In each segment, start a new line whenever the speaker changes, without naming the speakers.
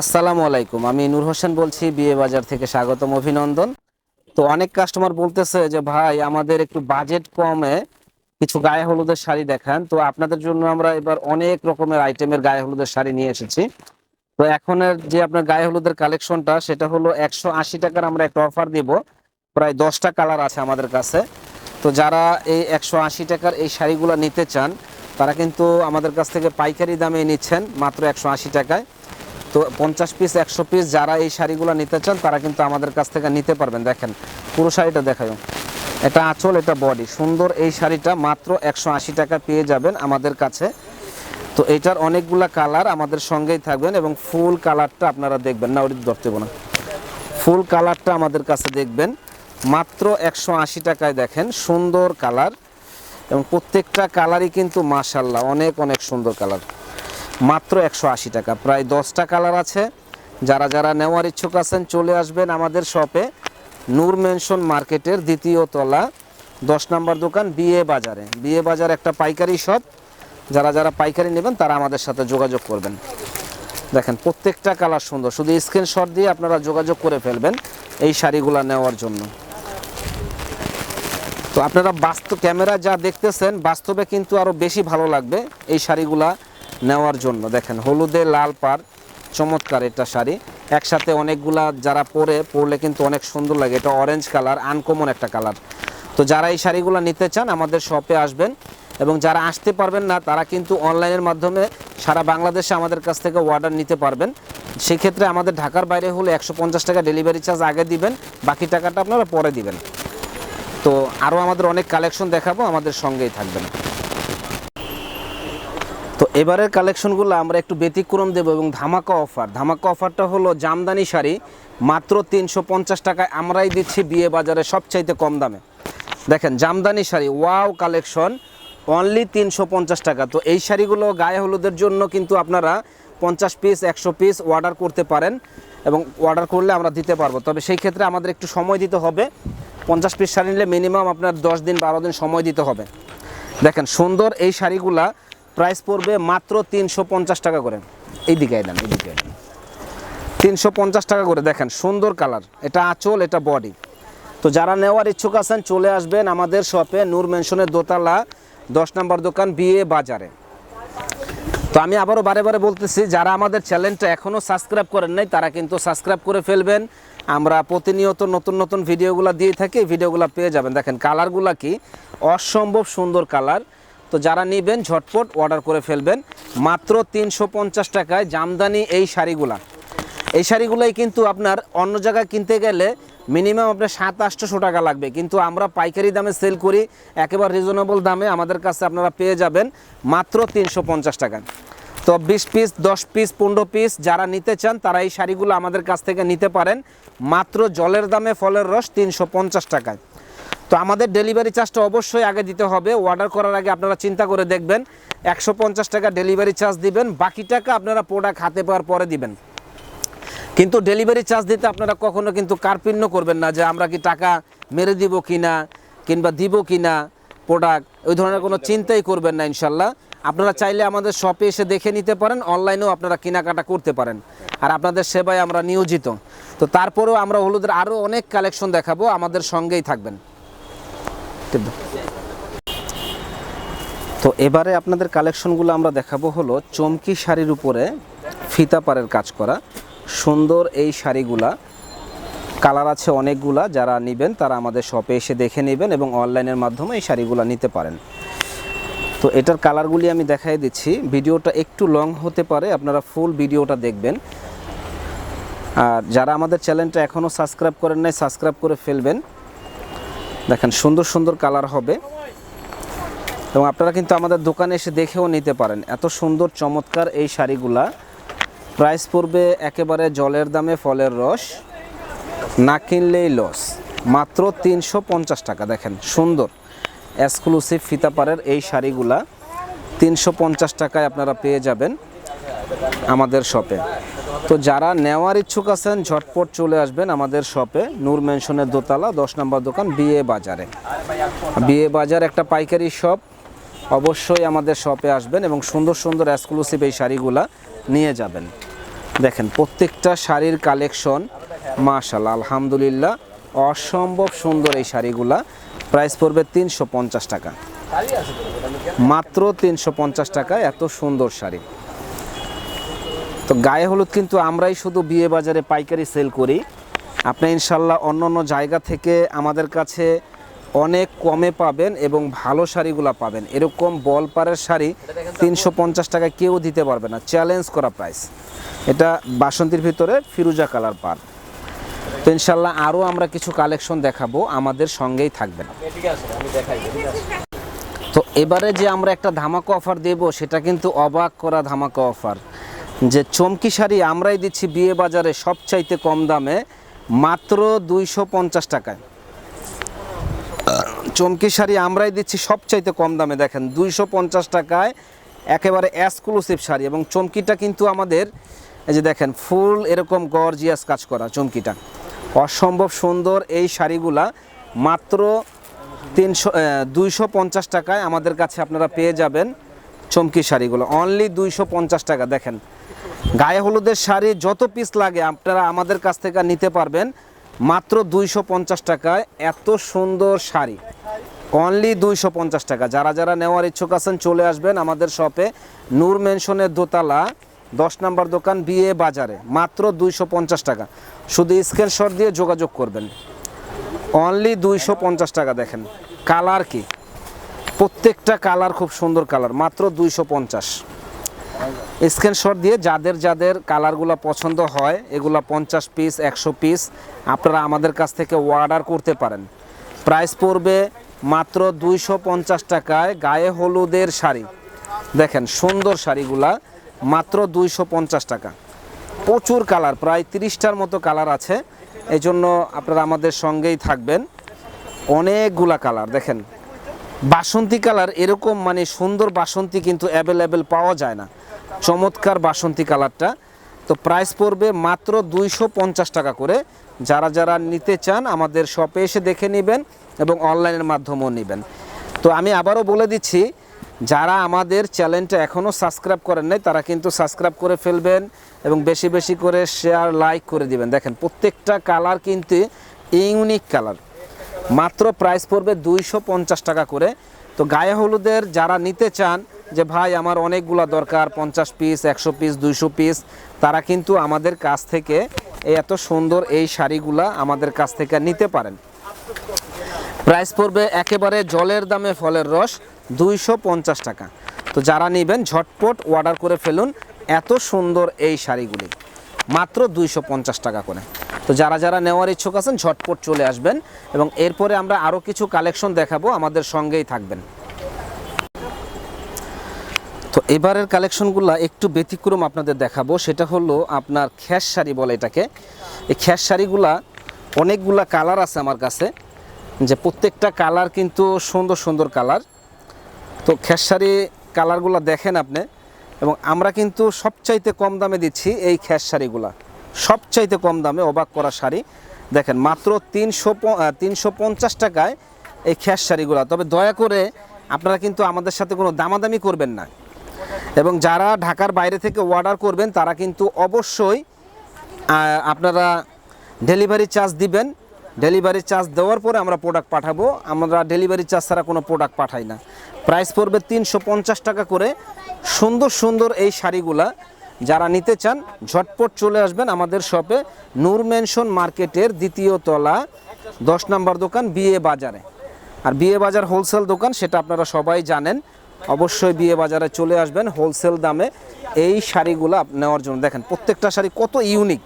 আসসালামু আলাইকুম। আমি নূর হোসেন বলছি, বিয়ে বাজার থেকে স্বাগতম, অভিনন্দন। তো অনেক কাস্টমার বলতেছে যে, ভাই, আমাদের একটু বাজেট কমে, কিছু গায়ে হলুদের শাড়ি দেখান। তো আপনাদের জন্য আমরা এবার অনেক রকমের আইটেমের গায়ে হলুদের শাড়ি নিয়ে এসেছি। তো এখনের যে আপনার গায়ে হলুদের কালেকশনটা সেটা হলো একশো আশি টাকার আমরা একটা অফার দিব। প্রায় দশটা কালার আছে আমাদের কাছে। তো যারা এই একশো আশি টাকার এই শাড়িগুলো নিতে চান, তারা কিন্তু আমাদের কাছ থেকে পাইকারি দামে নিচ্ছেন মাত্র একশো আশি টাকায়। তো পঞ্চাশ পিস একশো পিস যারা এই শাড়িগুলো নিতে চান, তারা কিন্তু আমাদের কাছ থেকে নিতে পারবেন। দেখেন, পুরো শাড়িটা দেখায় এটা আঁচল, এটা বডি সুন্দর এই শাড়িটা মাত্র একশো আশি টাকা পেয়ে যাবেন আমাদের কাছে। তো এটার অনেকগুলা কালার আমাদের সঙ্গেই থাকবেন এবং ফুল কালারটা আপনারা দেখবেন। না, ওটি ধরতে না। ফুল কালারটা আমাদের কাছে দেখবেন। মাত্র একশো আশি টাকায় দেখেন, সুন্দর কালার। এবং প্রত্যেকটা কালারই কিন্তু মাশাল্লাহ অনেক অনেক সুন্দর কালার। মাত্র একশো আশি টাকা। প্রায় দশটা কালার আছে। যারা যারা নেওয়ার ইচ্ছুক আছেন, চলে আসবেন আমাদের শপে। নূর মেনশন মার্কেটের দ্বিতীয় তলা, দশ নম্বর দোকান, বিয়ে বাজারে। বিয়ে বাজার একটা পাইকারি শপ। যারা যারা পাইকারি নেবেন, তারা আমাদের সাথে যোগাযোগ করবেন। দেখেন, প্রত্যেকটা কালার সুন্দর। শুধু স্ক্রিনশট দিয়ে আপনারা যোগাযোগ করে ফেলবেন এই শাড়িগুলো নেওয়ার জন্য। তো আপনারা বাস্তব ক্যামেরা যা দেখতেছেন, বাস্তবে কিন্তু আরও বেশি ভালো লাগবে। এই শাড়িগুলা নেওয়ার জন্য। দেখেন, হলুদে লাল পার চমৎকার এটা শাড়ি। একসাথে অনেকগুলা যারা পরে, পরলে কিন্তু অনেক সুন্দর লাগে। এটা অরেঞ্জ কালার আনকমন একটা কালার তো যারা এই শাড়িগুলো নিতে চান, আমাদের শপে আসবেন। এবং যারা আসতে পারবেন না, তারা কিন্তু অনলাইনের মাধ্যমে সারা বাংলাদেশে আমাদের কাছ থেকে অর্ডার নিতে পারবেন। সেক্ষেত্রে আমাদের ঢাকার বাইরে হলে একশো পঞ্চাশ টাকা ডেলিভারি চার্জ আগে দিবেন, বাকি টাকাটা আপনারা পরে দিবেন। তো আরও আমাদের অনেক কালেকশন দেখাবো, আমাদের সঙ্গেই থাকবেন। তো এবারের কালেকশনগুলো আমরা একটু ব্যতিক্রম দেবো এবং ধামাকা অফার। ধামাকা অফারটা হলো জামদানি শাড়ি, মাত্র তিনশো পঞ্চাশ টাকায় আমরাই দিচ্ছি বিয়ে বাজারে সবচাইতে কম দামে। দেখেন, Jamdani sari, wow collection only তিনশো পঞ্চাশ টাকা। তো এই শাড়িগুলো গায়ে হলুদের জন্য কিন্তু আপনারা পঞ্চাশ পিস, একশো পিস অর্ডার করতে পারেন এবং অর্ডার করলে আমরা দিতে পারব। তবে সেই ক্ষেত্রে আমাদের একটু সময় দিতে হবে। পঞ্চাশ পিস শাড়ি নিলে মিনিমাম আপনার দশ দিন, বারো দিন সময় দিতে হবে। দেখেন, সুন্দর এই শাড়িগুলা প্রাইস পড়বে মাত্র তিনশো পঞ্চাশ টাকা করে। এইদিকে দেন এইদিকে দেন তিনশো পঞ্চাশ টাকা করে, দেখেন, সুন্দর কালার। এটা আঁচল, এটা বডি। তো যারা নেওয়ার ইচ্ছুক আছেন, চলে আসবেন আমাদের শপে, নূর মেনশনের দোতলা, দশ নম্বর দোকান, বিয়ে বাজারে। তো আমি আবারও বারে বারে বলতেছি, যারা আমাদের চ্যানেলটা এখনও সাবস্ক্রাইব করেন নাই, তারা কিন্তু সাবস্ক্রাইব করে ফেলবেন। আমরা প্রতিনিয়ত নতুন নতুন ভিডিওগুলো দিয়ে থাকি, ভিডিওগুলো পেয়ে যাবেন। দেখেন, কালারগুলো কি অসম্ভব সুন্দর কালার। তো যারা নেবেন, ঝটপট অর্ডার করে ফেলবেন। মাত্র তিনশো পঞ্চাশ টাকায় জামদানি এই শাড়িগুলা। এই শাড়িগুলোই কিন্তু আপনার অন্য জায়গায় কিনতে গেলে মিনিমাম আপনার সাত আটশোশো টাকা লাগবে। কিন্তু আমরা পাইকারি দামে সেল করি, একেবারে রিজনেবল দামে আমাদের কাছে আপনারা পেয়ে যাবেন মাত্র তিনশো পঞ্চাশ টাকা। তো বিশ পিস দশ পিস পনেরো পিস যারা নিতে চান, তারা এই শাড়িগুলো আমাদের কাছ থেকে নিতে পারেন। মাত্র জলের দামে ফলের রস তিনশো পঞ্চাশ টাকায়। তো আমাদের ডেলিভারি চার্জটা অবশ্যই আগে দিতে হবে। অর্ডার করার আগে আপনারা চিন্তা করে দেখবেন, একশো পঞ্চাশ টাকা ডেলিভারি চার্জ দিবেন, বাকি টাকা আপনারা প্রোডাক্ট হাতে পাওয়ার পরে দিবেন। কিন্তু ডেলিভারি চার্জ দিতে আপনারা কখনো কিন্তু কার্পিণ্য করবেন না যে আমরা কি টাকা মেরে দিব কিনা, কিংবা দিব কিনা প্রোডাক্ট ওই ধরনের কোনো চিন্তাই করবেন না ইনশাল্লাহ। আপনারা চাইলে আমাদের শপে এসে দেখে নিতে পারেন অনলাইনেও আপনারা কেনাকাটা করতে পারেন। আর আপনাদের সেবায় আমরা নিয়োজিত। তো তারপরেও আমরা হলুদের আরও অনেক কালেকশন দেখাবো, আমাদের সঙ্গেই থাকবেন। টিপ তো এবারে আপনাদের কালেকশনগুলো আমরা দেখাবো হলো চমকি শাড়ির উপরে ফিতা পাড়ের কাজ করা। সুন্দর এই শাড়িগুলা, কালার আছে অনেকগুলা, যারা নেবেন তারা আমাদের শপে এসে দেখে নেবেন এবং অনলাইনের মাধ্যমে এই শাড়িগুলো নিতে পারেন। তো এটার কালারগুলি আমি দেখাই দিচ্ছি। ভিডিওটা একটু লং হতে পারে, আপনারা ফুল ভিডিওটা দেখবেন। আর যারা আমাদের চ্যানেলটা এখনও সাবস্ক্রাইব করেন নাই সাবস্ক্রাইব করে ফেলবেন। দেখেন, সুন্দর সুন্দর কালার হবে। এবং আপনারা কিন্তু আমাদের দোকানে এসে দেখেও নিতে পারেন। এত সুন্দর, চমৎকার এই শাড়িগুলা। প্রাইস পড়বে একেবারে জলের দামে, ফলের রস। না কিনলেই লস মাত্র তিনশো পঞ্চাশ টাকা, দেখেন, সুন্দর। এক্সক্লুসিভ ফিতাপাড়ের এই শাড়িগুলা। তিনশো পঞ্চাশ টাকায় আপনারা পেয়ে যাবেন। আমাদের শপে। তো যারা নেওয়ার ইচ্ছুক আছেন, ঝটপট চলে আসবেন আমাদের শপে। নূর মেনশনের দোতলা, দশ নম্বর দোকান, বিয়ে বাজারে। বিয়ে বাজার একটা পাইকারি শপ। অবশ্যই আমাদের শপে আসবেন এবং সুন্দর সুন্দর এক্সক্লুসিভ এই শাড়িগুলা নিয়ে যাবেন। দেখেন, প্রত্যেকটা শাড়ির কালেকশন মাশাল্লাহ আলহামদুলিল্লাহ, অসম্ভব সুন্দর এই শাড়িগুলা। প্রাইস পড়বে তিনশো পঞ্চাশ টাকা। মাত্র তিনশো পঞ্চাশ টাকা এত সুন্দর শাড়ি। তো গায়ে হলুদ কিন্তু আমরাই শুধু বিয়ে বাজারে পাইকারি সেল করি। আপনি ইনশাল্লাহ অন্য অন্য জায়গা থেকে আমাদের কাছে অনেক কমে পাবেন এবং ভালো শাড়িগুলো পাবেন। এরকম বলপারের শাড়ি তিনশো পঞ্চাশ টাকা কেউ দিতে পারবে না। চ্যালেঞ্জ করা প্রাইস এটা বাসন্তীর ভিতরে ফিরুজা কালার পার। তো ইনশাল্লাহ আরও আমরা কিছু কালেকশন দেখাবো। আমাদের সঙ্গেই থাকবেন। তো এবারে যে আমরা একটা ধামাকা অফার দেব, সেটা কিন্তু অবাক করা ধামাকা অফার যে চমকি শাড়ি আমরাই দিচ্ছি বিয়ে বাজারে সবচাইতে কম দামে, মাত্র দুইশো পঞ্চাশ টাকায়। চমকি শাড়ি আমরাই দিচ্ছি সবচাইতে কম দামে, দেখেন, দুইশো পঞ্চাশ টাকায় একেবারে এক্সক্লুসিভ শাড়ি এবং চমকিটা কিন্তু আমাদের, এই যে দেখেন, ফুল এরকম গর্জিয়াস কাজ করা চমকিটা। অসম্ভব সুন্দর এই শাড়িগুলা, মাত্র তিনশো দুইশো পঞ্চাশ টাকায় আমাদের কাছে আপনারা পেয়ে যাবেন চমকি শাড়িগুলো। অনলি দুইশো পঞ্চাশ টাকা, দেখেন গায়ে হলুদের শাড়ি যত পিস লাগে, আপনারা আমাদের কাছ থেকে নিতে পারবেন। মাত্র দুইশো পঞ্চাশ টাকায় এত সুন্দর শাড়ি। অনলি দুইশো পঞ্চাশ টাকা। যারা যারা নেওয়ার ইচ্ছুক আছেন, চলে আসবেন আমাদের শপে। নূর মেনশনের দোতলা, দশ নম্বর দোকান, বিয়ে বাজারে। মাত্র দুইশো পঞ্চাশ টাকা। শুধু স্ক্রিনশট দিয়ে যোগাযোগ করবেন। অনলি দুইশো পঞ্চাশ টাকা দেখেন। কালার কি? প্রত্যেকটা কালার খুব সুন্দর কালার মাত্র দুইশো পঞ্চাশ। স্ক্রিনশট দিয়ে যাদের যাদের কালারগুলো পছন্দ হয়, এগুলা পঞ্চাশ পিস একশো পিস আপনারা আমাদের কাছ থেকে অর্ডার করতে পারেন। প্রাইস পড়বে মাত্র দুইশো পঞ্চাশ টাকায় গায়ে হলুদের শাড়ি। দেখেন সুন্দর শাড়িগুলা, মাত্র দুইশো পঞ্চাশ টাকা। প্রচুর কালার, প্রায় তিরিশটার মতো কালার আছে। এই জন্য আপনারা আমাদের সঙ্গেই থাকবেন। অনেকগুলা কালার, দেখেন। বাসন্তী কালার এরকম মানে সুন্দর বাসন্তী কিন্তু অ্যাভেলেবেল পাওয়া যায় না। চমৎকার বাসন্তী কালারটা। তো প্রাইস পড়বে মাত্র দুইশো পঞ্চাশ টাকা করে। যারা যারা নিতে চান আমাদের শপে এসে দেখে নেবেন এবং অনলাইনের মাধ্যমেও নেবেন। তো আমি আবারও বলে দিচ্ছি, যারা আমাদের চ্যানেলটা এখনও সাবস্ক্রাইব করেন নাই, তারা কিন্তু সাবস্ক্রাইব করে ফেলবেন এবং বেশি বেশি করে শেয়ার লাইক করে দিবেন। দেখেন, প্রত্যেকটা কালার কিন্তু ইউনিক কালার মাত্র প্রাইস পড়বে দুইশো পঞ্চাশ টাকা করে। তো গায়ে হলুদের যারা নিতে চান যে ভাই, আমার অনেকগুলা দরকার, পঞ্চাশ পিস একশো পিস দুইশো পিস তারা কিন্তু আমাদের কাছ থেকে এত সুন্দর এই শাড়িগুলা আমাদের কাছ থেকে নিতে পারেন। প্রাইস পড়বে একেবারে জলের দামে ফলের রস, দুইশো পঞ্চাশ টাকা। তো যারা নেবেন, ঝটপট অর্ডার করে ফেলুন এত সুন্দর এই শাড়িগুলি। মাত্র দুইশো পঞ্চাশ টাকা করে। তো যারা যারা নেওয়ার ইচ্ছুক আছেন, ঝটপট চলে আসবেন এবং এরপরে আমরা আরও কিছু কালেকশন দেখাবো, আমাদের সঙ্গেই থাকবেন। তো এবারের কালেকশনগুলো একটু ব্যতিক্রম আপনাদের দেখাবো। সেটা হলো আপনার খ্যাস শাড়ি বলে এটাকে। এই খ্যাস শাড়িগুলা অনেকগুলা কালার আছে আমার কাছে। যে প্রত্যেকটা কালার কিন্তু সুন্দর সুন্দর কালার। তো খ্যাস শাড়ি কালারগুলো দেখেন আপনি। এবং আমরা কিন্তু সবচাইতে কম দামে দিচ্ছি এই খ্যাস শাড়িগুলা। সবচাইতে কম দামে অবাক করা শাড়ি। দেখেন, মাত্র তিনশো তিনশো পঞ্চাশ টাকায় এই খ্যাস শাড়িগুলা। তবে দয়া করে আপনারা কিন্তু আমাদের সাথে কোনো দামাদামি করবেন না। এবং যারা ঢাকার বাইরে থেকে অর্ডার করবেন, তারা কিন্তু অবশ্যই আপনারা ডেলিভারি চার্জ দিবেন। ডেলিভারি চার্জ দেওয়ার পরে আমরা প্রোডাক্ট পাঠাবো। আমরা ডেলিভারি চার্জ ছাড়া কোনো প্রোডাক্ট পাঠাই না। প্রাইস পড়বে তিনশো পঞ্চাশ টাকা করে। সুন্দর সুন্দর এই শাড়িগুলা যারা নিতে চান, ঝটপট চলে আসবেন আমাদের শপে নূর মেনশন মার্কেটের দ্বিতীয় তলা, দশ নম্বর দোকান, বিয়ে বাজারে। আর বিয়ে বাজার হোলসেল দোকান, সেটা আপনারা সবাই জানেন। অবশ্যই বিয়ে বাজারে চলে আসবেন হোলসেল দামে এই শাড়িগুলো নেওয়ার জন্য। দেখেন, প্রত্যেকটা শাড়ি কত ইউনিক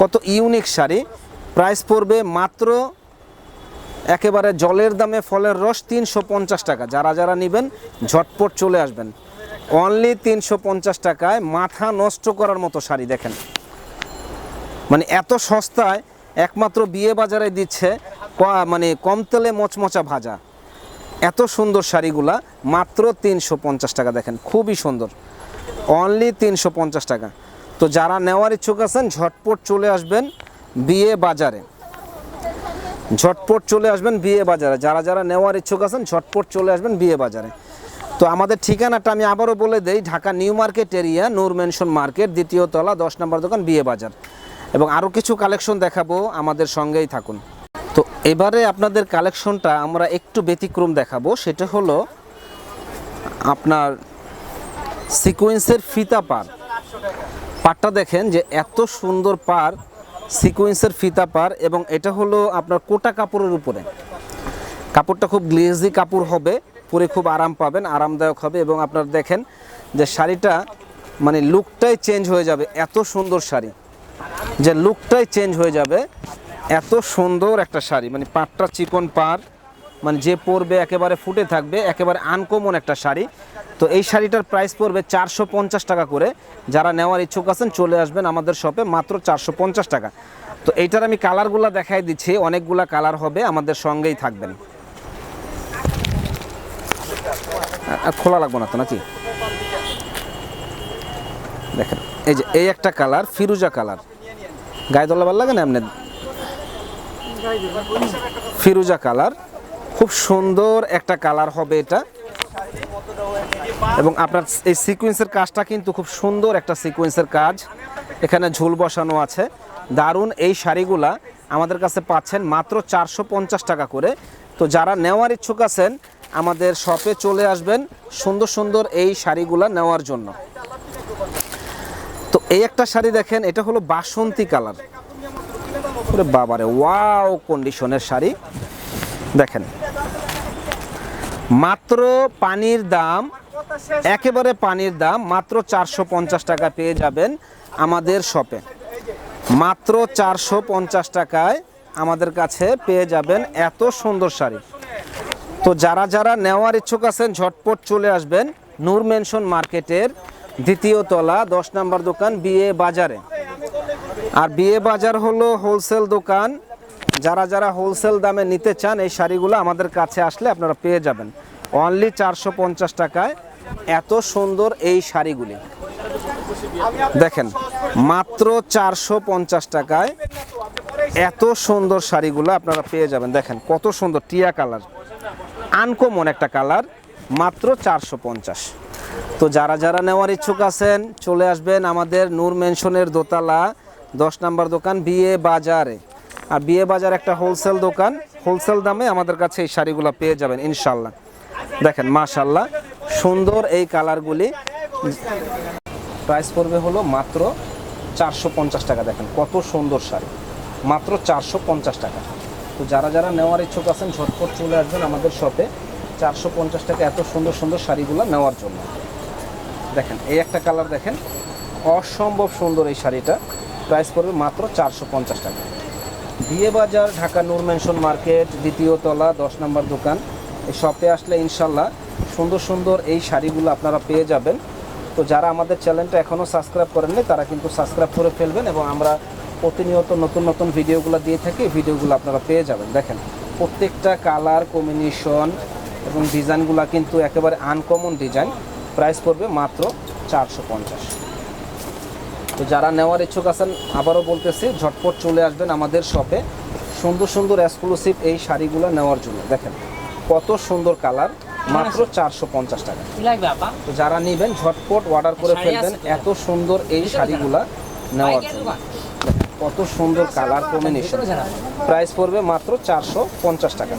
কত ইউনিক শাড়ি। প্রাইস পড়বে মাত্র একেবারে জলের দামে ফলের রস তিনশো পঞ্চাশ টাকা। যারা যারা নেবেন, ঝটপট চলে আসবেন। অনলি তিনশো পঞ্চাশ টাকায় মাথা নষ্ট করার মতো শাড়ি, দেখেন। মানে এত সস্তায়, একমাত্র বিয়ে বাজারে দিচ্ছে মানে কম তেলে মচমচা ভাজা। এত সুন্দর শাড়িগুলা মাত্র তিনশো পঞ্চাশ টাকা দেখেন, খুবই সুন্দর। অনলি তিনশো পঞ্চাশ টাকা। তো যারা নেওয়ার ইচ্ছুক আছেন, ঝটপট চলে আসবেন বিয়ে বাজারে। ঝটপট চলে আসবেন বিয়ে বাজারে। যারা যারা নেওয়ার ইচ্ছুক আছেন, ঝটপট চলে আসবেন বিয়ে বাজারে। তো আমাদের ঠিকানাটা আমি আবারও বলে দেই, Dhaka New Market area, Noor Mansion Market, দ্বিতীয় তলা, দশ নম্বর দোকান, বিয়ে বাজার। এবং আরও কিছু কালেকশন দেখাবো, আমাদের সঙ্গেই থাকুন। তো এবারে আপনাদের কালেকশনটা আমরা একটু ব্যতিক্রম দেখাবো। সেটা হলো আপনার সিকোয়েন্সের ফিতা পার পারটা দেখেন যে এত সুন্দর পার সিকোয়েন্সের ফিতা পার এবং এটা হলো আপনার কোটা কাপড়ের উপরে। কাপড়টা খুব গ্লেজি কাপড় হবে, পরে খুব আরাম পাবেন, আরামদায়ক হবে এবং আপনার দেখেন যে শাড়িটা মানে লুকটাই চেঞ্জ হয়ে যাবে, এত সুন্দর শাড়ি। যে লুকটাই চেঞ্জ হয়ে যাবে এত সুন্দর একটা শাড়ি মানে পাটটা চিকন পার মানে যে পরবে একেবারে ফুটে থাকবে, একেবারে আনকমন একটা শাড়ি। তো এই শাড়িটার প্রাইস পড়বে চারশো পঞ্চাশ টাকা করে। যারা নেওয়ার ইচ্ছুক আছেন, চলে আসবেন আমাদের শপে মাত্র চারশো পঞ্চাশ টাকা। তো এইটার আমি কালারগুলো দেখাই দিচ্ছি, অনেকগুলা কালার হবে, আমাদের সঙ্গেই থাকবেন। খোলা লাগবো না তো নাকি? দেখেন, এই যে, এই একটা কালার ফিরুজা কালার গায়ে দোলা ভালো লাগে না এমনি? ফিরুজা কালার। খুব সুন্দর একটা কালার হবে এটা। এবং আপনার এই সিকোয়েন্সের কাজটা কিন্তু খুব সুন্দর একটা সিকোয়েন্সের কাজ। এখানে ঝুল বসানো আছে। দারুণ এই শাড়িগুলা আমাদের কাছে পাচ্ছেন মাত্র চারশো পঞ্চাশ টাকা করে। তো যারা নেওয়ার ইচ্ছুক আছেন, আমাদের শপে চলে আসবেন সুন্দর সুন্দর এই শাড়িগুলা নেওয়ার জন্য। তো এই একটা শাড়ি দেখেন, এটা হলো বাসন্তী কালার। ওরে বাবারে, ওয়াও কন্ডিশনের শাড়ি। দেখেন, মাত্র পানির দাম, একেবারে পানির দাম, মাত্র চারশো পঞ্চাশ টাকা পেয়ে যাবেন আমাদের শপে। মাত্র চারশো পঞ্চাশ টাকায় আমাদের কাছে পেয়ে যাবেন এত সুন্দর শাড়ি। তো যারা যারা নেওয়ার ইচ্ছুক আছেন, ঝটপট চলে আসবেন নূর মেনশন মার্কেটের দ্বিতীয় তলা, দশ নম্বর দোকান, বিয়ে বাজারে। আর বিয়ে বাজার হলো হোলসেল দোকান। যারা যারা হোলসেল দামে নিতে চান, এই শাড়িগুলো আমাদের কাছে আসলে আপনারা পেয়ে যাবেন। অনলি চারশো পঞ্চাশ টাকায়। এত সুন্দর এই শাড়িগুলি। দেখেন, মাত্র চারশো পঞ্চাশ টাকায় এত সুন্দর শাড়িগুলো আপনারা পেয়ে যাবেন। দেখেন, কত সুন্দর টিয়া কালার। আনকমন একটা কালার, মাত্র চারশো পঞ্চাশ। তো যারা যারা নেওয়ার ইচ্ছুক আছেন, চলে আসবেন আমাদের নূর মেনশনের দোতলা। দশ নাম্বার দোকান বিয়ে বাজারে। আর বিয়ে বাজার একটা হোলসেল দোকান। হোলসেল দামে আমাদের কাছে এই শাড়িগুলো পেয়ে যাবেন ইনশাল্লাহ দেখেন মাশাল্লাহ সুন্দর এই কালারগুলি। প্রাইস পড়বে হলো মাত্র চারশো পঞ্চাশ টাকা। দেখেন, কত সুন্দর শাড়ি। মাত্র চারশো পঞ্চাশ টাকা। তো যারা যারা নেওয়ার ইচ্ছুক আছেন, ঝটপট চলে আসবেন আমাদের শপে চারশো পঞ্চাশ টাকা এত সুন্দর সুন্দর শাড়িগুলো নেওয়ার জন্য। দেখেন, এই একটা কালার দেখেন। অসম্ভব সুন্দর এই শাড়িটা। প্রাইস পড়বে মাত্র চারশো পঞ্চাশ টাকা। বিয়ে বাজার, ঢাকা নূর মেনশন মার্কেট, দ্বিতীয় তলা, দশ নম্বর দোকান। এই শপে আসলে ইনশাল্লাহ সুন্দর সুন্দর এই শাড়িগুলো আপনারা পেয়ে যাবেন। তো যারা আমাদের চ্যানেলটা এখনও সাবস্ক্রাইব করেননি, তারা কিন্তু সাবস্ক্রাইব করে ফেলবেন এবং আমরা প্রতিনিয়ত নতুন নতুন ভিডিওগুলো দিয়ে থাকি ভিডিওগুলো আপনারা পেয়ে যাবেন। দেখেন, প্রত্যেকটা কালার, কম্বিনেশন এবং ডিজাইনগুলো কিন্তু একেবারে আনকমন ডিজাইন। প্রাইস পড়বে মাত্র চারশো পঞ্চাশ। তো যারা নেওয়ার ইচ্ছুক আছেন আবারও বলতেছি ঝটপট চলে আসবেন আমাদের শপে সুন্দর সুন্দর এক্সক্লুসিভ এই শাড়িগুলো নেওয়ার জন্য। দেখেন কত সুন্দর কালার মাত্র চারশো পঞ্চাশ টাকা। তো যারা নেবেন ঝটপট অর্ডার করে ফেলবেন। এত সুন্দর এই শাড়িগুলা নেওয়ার জন্য। কত সুন্দর কালার কম্বিনেশন প্রাইস পড়বে মাত্র চারশো পঞ্চাশ টাকা।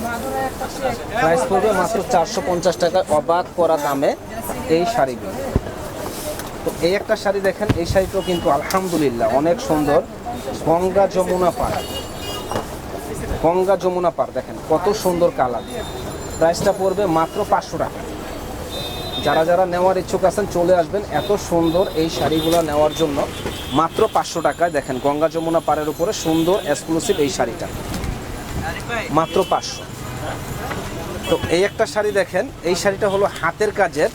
প্রাইস পড়বে মাত্র চারশো পঞ্চাশ টাকায় অবাক করা দামে এই শাড়িগুলো। তো এই একটা শাড়ি দেখেন, এই শাড়িটাও কিন্তু আলহামদুলিল্লাহ অনেক সুন্দর। গঙ্গা যমুনা পাড় গঙ্গা যমুনা পাড় দেখেন কত সুন্দর কালার। প্রাইসটা পড়বে মাত্র পাঁচশো টাকা। যারা যারা নেওয়ার ইচ্ছুক আছেন, চলে আসবেন। এত সুন্দর এই শাড়িগুলো নেওয়ার জন্য মাত্র পাঁচশো টাকায়। দেখেন গঙ্গা যমুনা পাড়ের উপরে সুন্দর এক্সক্লুসিভ এই শাড়িটা। মাত্র পাঁচশো। তো এই একটা শাড়ি দেখেন, এই শাড়িটা হলো হাতের কাজের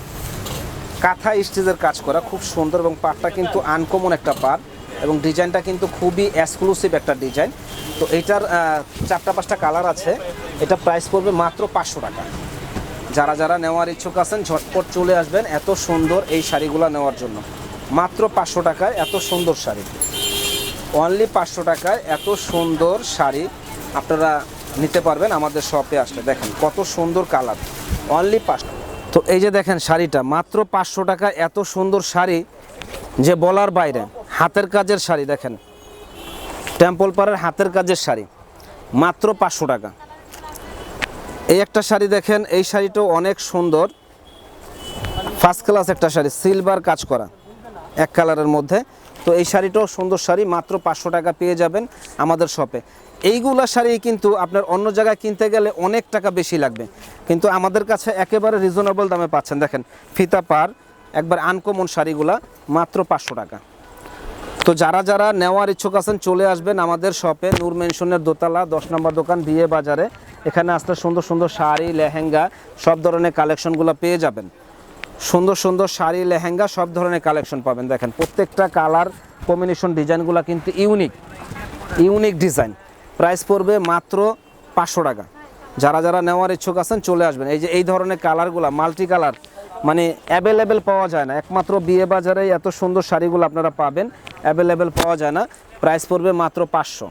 কাঁথা স্টিচের কাজ করা, খুব সুন্দর এবং পাটটা কিন্তু আনকমন একটা পাট এবং ডিজাইনটা কিন্তু খুবই এক্সক্লুসিভ একটা ডিজাইন। তো এটার চারটা পাঁচটা কালার আছে, এটা প্রাইস পড়বে মাত্র পাঁচশো টাকা। যারা যারা নেওয়ার ইচ্ছুক আছেন, ঝটপট চলে আসবেন এত সুন্দর এই শাড়িগুলো নেওয়ার জন্য। মাত্র পাঁচশো টাকায় এত সুন্দর শাড়ি। অনলি পাঁচশো টাকায় এত সুন্দর শাড়ি আপনারা নিতে পারবেন আমাদের শপে আসলে। দেখেন কত সুন্দর কালার অনলি পাঁচশো। তো এই যে দেখেন শাড়িটা, মাত্র পাঁচশো টাকা, এত সুন্দর শাড়ি যে বলার বাইরে। হাতের কাজের শাড়ি দেখেন। টেম্পল পাড়ের হাতের কাজের শাড়ি, মাত্র পাঁচশো টাকা। এই একটা শাড়ি দেখেন, এই শাড়িটাও অনেক সুন্দর। ফার্স্ট ক্লাস একটা শাড়ি সিলভার কাজ করা, এক কালারের মধ্যে। তো এই শাড়িটাও সুন্দর শাড়ি, মাত্র পাঁচশো টাকা পেয়ে যাবেন আমাদের শপে এইগুলা শাড়ি কিন্তু আপনার অন্য জায়গায় কিনতে গেলে অনেক টাকা বেশি লাগবে। কিন্তু আমাদের কাছে একেবারে রিজনেবল দামে পাচ্ছেন। দেখেন, ফিতা পার একবার আনকমন শাড়িগুলা, মাত্র পাঁচশো টাকা। তো যারা যারা নেওয়ার ইচ্ছুক আছেন, চলে আসবেন আমাদের শপে, নূর মেনশনের দোতলা, দশ নম্বর দোকান, বিয়ে বাজারে। এখানে আসলে সুন্দর সুন্দর শাড়ি, লেহেঙ্গা, সব ধরনের কালেকশনগুলো পেয়ে যাবেন। সুন্দর সুন্দর শাড়ি, লেহেঙ্গা, সব ধরনের কালেকশন পাবেন। দেখেন, প্রত্যেকটা কালার কম্বিনেশন ডিজাইনগুলো কিন্তু ইউনিক। Unique design. প্রাইস পড়বে মাত্র পাঁচশো টাকা। যারা যারা নেওয়ার ইচ্ছুক আছেন চলে আসবেন। এই যে, এই ধরনের কালারগুলো, মাল্টি কালার মানে অ্যাভেলেবেল পাওয়া যায় না। একমাত্র বিয়ে বাজারে এত সুন্দর শাড়িগুলো আপনারা পাবেন অ্যাভেলেবেল পাওয়া যায় না। প্রাইস পড়বে মাত্র পাঁচশো।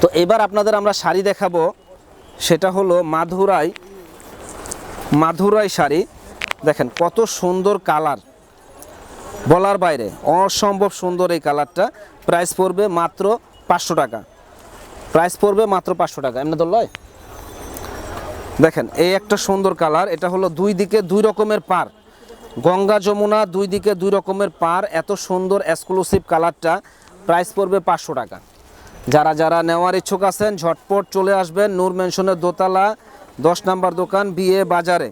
তো এবার আপনাদের আমরা শাড়ি দেখাবো। সেটা হলো মাধুরাই মাধুরাই শাড়ি। দেখেন, কত সুন্দর কালার। বলার বাইরে, অসম্ভব সুন্দর এই কালারটা। প্রাইস পড়বে মাত্র পাঁচশো টাকা। প্রাইস পড়বে মাত্র পাঁচশো টাকা। এমনি তো লয়। দেখেন, এই একটা সুন্দর কালার, এটা হলো দুই দিকে দুই রকমের পার। গঙ্গা যমুনা দুই দিকে দুই রকমের পার, এত সুন্দর এক্সক্লুসিভ কালারটা, প্রাইস পড়বে পাঁচশো টাকা। যারা যারা নেওয়ার ইচ্ছুক আছেন, ঝটপট চলে আসবেন নূর মেনশনের দোতলা, দশ নাম্বার দোকান, বিয়ে বাজারে।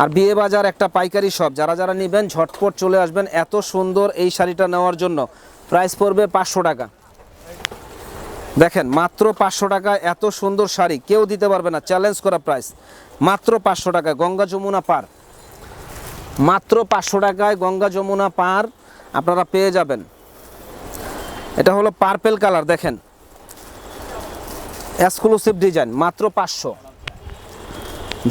আর বিয়ে বাজার একটা পাইকারি শপ, যারা যারা নেবেন, ঝটপট চলে আসবেন এত সুন্দর এই শাড়িটা নেওয়ার জন্য। প্রাইস পড়বে পাঁচশো টাকা। দেখেন, মাত্র পাঁচশো টাকা এত সুন্দর শাড়ি, কেউ দিতে পারবে না চ্যালেঞ্জ করা প্রাইস মাত্র পাঁচশো টাকা গঙ্গা যমুনা পার। মাত্র পাঁচশো টাকায় গঙ্গা যমুনা পার, আপনারা পেয়ে যাবেন। এটা হলো পার্পেল কালার দেখেন। এক্সক্লুসিভ ডিজাইন মাত্র পাঁচশো।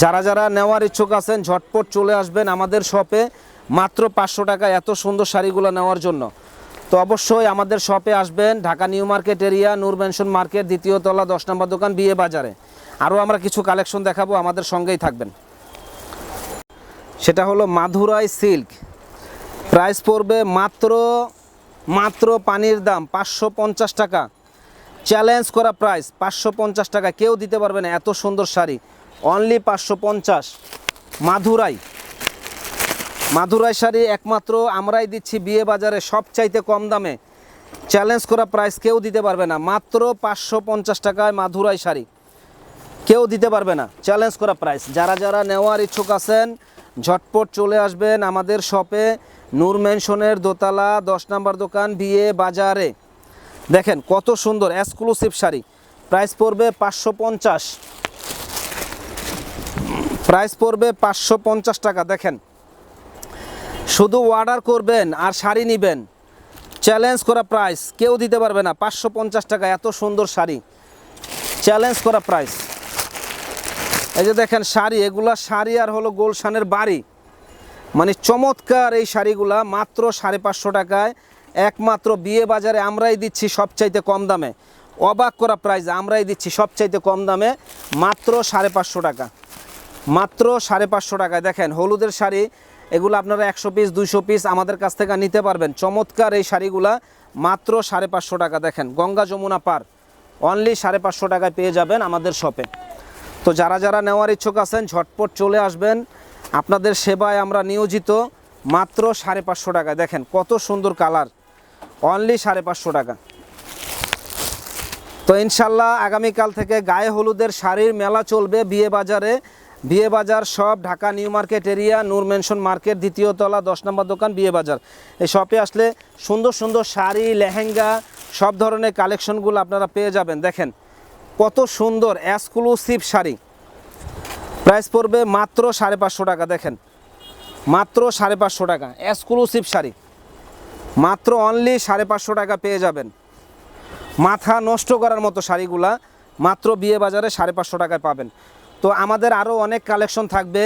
যারা যারা নেওয়ার ইচ্ছুক আছেন, ঝটপট চলে আসবেন আমাদের শপে মাত্র পাঁচশো টাকা এত সুন্দর শাড়িগুলো নেওয়ার জন্য। তো অবশ্যই আমাদের শপে আসবেন Dhaka New Market area, Noor Mansion Market, দ্বিতীয় তলা, দশ নম্বর দোকান, বিয়ে বাজারে। আরও আমরা কিছু কালেকশন দেখাবো, আমাদের সঙ্গেই থাকবেন। সেটা হলো মাধুরাই সিল্ক। প্রাইস পড়বে মাত্র মাত্র পানির দাম পাঁচশো পঞ্চাশ টাকা। চ্যালেঞ্জ করা প্রাইস পাঁচশো পঞ্চাশ টাকা। কেউ দিতে পারবে না, এত সুন্দর শাড়ি। অনলি পাঁচশো পঞ্চাশ। মাধুরাই। মাধুরাই শাড়ি একমাত্র আমরাই দিচ্ছি বিয়ে বাজারে সবচাইতে কম দামে। চ্যালেঞ্জ করা প্রাইস কেউ দিতে পারবে না। মাত্র পাঁচশো পঞ্চাশ টাকায় মাধুরাই শাড়ি। কেউ দিতে পারবে না। চ্যালেঞ্জ করা প্রাইস যারা যারা নেওয়ার ইচ্ছুক আছেন, ঝটপট চলে আসবেন আমাদের শপে। নূর মেনশনের দোতলা, দশ নম্বর দোকান, বিয়ে বাজারে। দেখেন কত সুন্দর এক্সক্লুসিভ শাড়ি। প্রাইস পড়বে পাঁচশো পঞ্চাশ। প্রাইস পড়বে পাঁচশো পঞ্চাশ টাকা। দেখেন শুধু অর্ডার করবেন আর শাড়ি নেবেন। চ্যালেঞ্জ করা প্রাইস কেউ দিতে পারবে না। পাঁচশো পঞ্চাশ টাকা, এত সুন্দর শাড়ি। চ্যালেঞ্জ করা প্রাইস এই যে দেখেন শাড়ি, এগুলা শাড়ি আর হলো গোলশানের বাড়ি। মানে চমৎকার এই শাড়িগুলা, মাত্র সাড়ে পাঁচশো টাকায়। একমাত্র বিয়ে বাজারে আমরাই দিচ্ছি সবচাইতে কম দামে। অবাক করা প্রাইস আমরাই দিচ্ছি সবচাইতে কম দামে, মাত্র সাড়ে পাঁচশো টাকা। মাত্র সাড়ে পাঁচশো টাকায়। দেখেন, হলুদের শাড়ি এগুলো আপনারা একশো পিস দুইশো পিস আমাদের কাছ থেকে নিতে পারবেন। চমৎকার এই শাড়িগুলা, মাত্র সাড়ে পাঁচশো টাকা। দেখেন, গঙ্গা যমুনা পার। অনলি সাড়ে পাঁচশো টাকায় পেয়ে যাবেন আমাদের শপে তো যারা যারা নেওয়ার ইচ্ছুক আছেন, ঝটপট চলে আসবেন। আপনাদের সেবায় আমরা নিয়োজিত, মাত্র সাড়ে পাঁচশো টাকা দেখেন, কত সুন্দর কালার। অনলি সাড়ে পাঁচশো টাকা। তো ইনশাল্লাহ আগামীকাল থেকে গায়ে হলুদের শাড়ির মেলা চলবে বিয়ে বাজারে। বিয়ে বাজার সব Dhaka New Market area, Noor Mansion Market, দ্বিতীয় তলা, দশ নম্বর দোকান বিয়ে বাজার এই শপে আসলে সুন্দর সুন্দর শাড়ি, লেহেঙ্গা, সব ধরনের কালেকশনগুলো আপনারা পেয়ে যাবেন। দেখেন, কত সুন্দর এক্সক্লুসিভ শাড়ি। প্রাইস পড়বে মাত্র সাড়ে পাঁচশো টাকা, দেখেন। মাত্র সাড়ে পাঁচশো টাকা এক্সক্লুসিভ শাড়ি। মাত্র অনলি সাড়ে পাঁচশো টাকা পেয়ে যাবেন। মাথা নষ্ট করার মতো শাড়িগুলা মাত্র বিয়ে বাজারে সাড়ে পাঁচশো টাকায় পাবেন। তো আমাদের আরও অনেক কালেকশন থাকবে।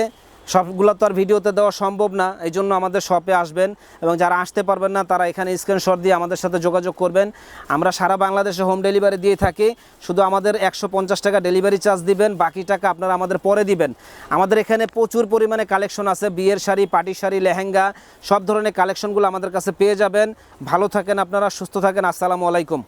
সবগুলো তো আর ভিডিওতে দেওয়া সম্ভব না এই জন্য আমাদের শপে আসবেন এবং যারা আসতে পারবেন না, তারা এখানে স্ক্রিনশট দিয়ে আমাদের সাথে যোগাযোগ করবেন। আমরা সারা বাংলাদেশে হোম ডেলিভারি দিয়ে থাকি, শুধু আমাদের একশো পঞ্চাশ টাকা ডেলিভারি চার্জ দিবেন, বাকি টাকা আপনারা আমাদের পরে দিবেন। আমাদের এখানে প্রচুর পরিমাণে কালেকশন আছে, বিয়ের শাড়ি, পাটি শাড়ি, লেহেঙ্গা, সব ধরনের কালেকশনগুলো আমাদের কাছে পেয়ে যাবেন। ভালো থাকেন আপনারা, সুস্থ থাকেন, আসসালামু আলাইকুম।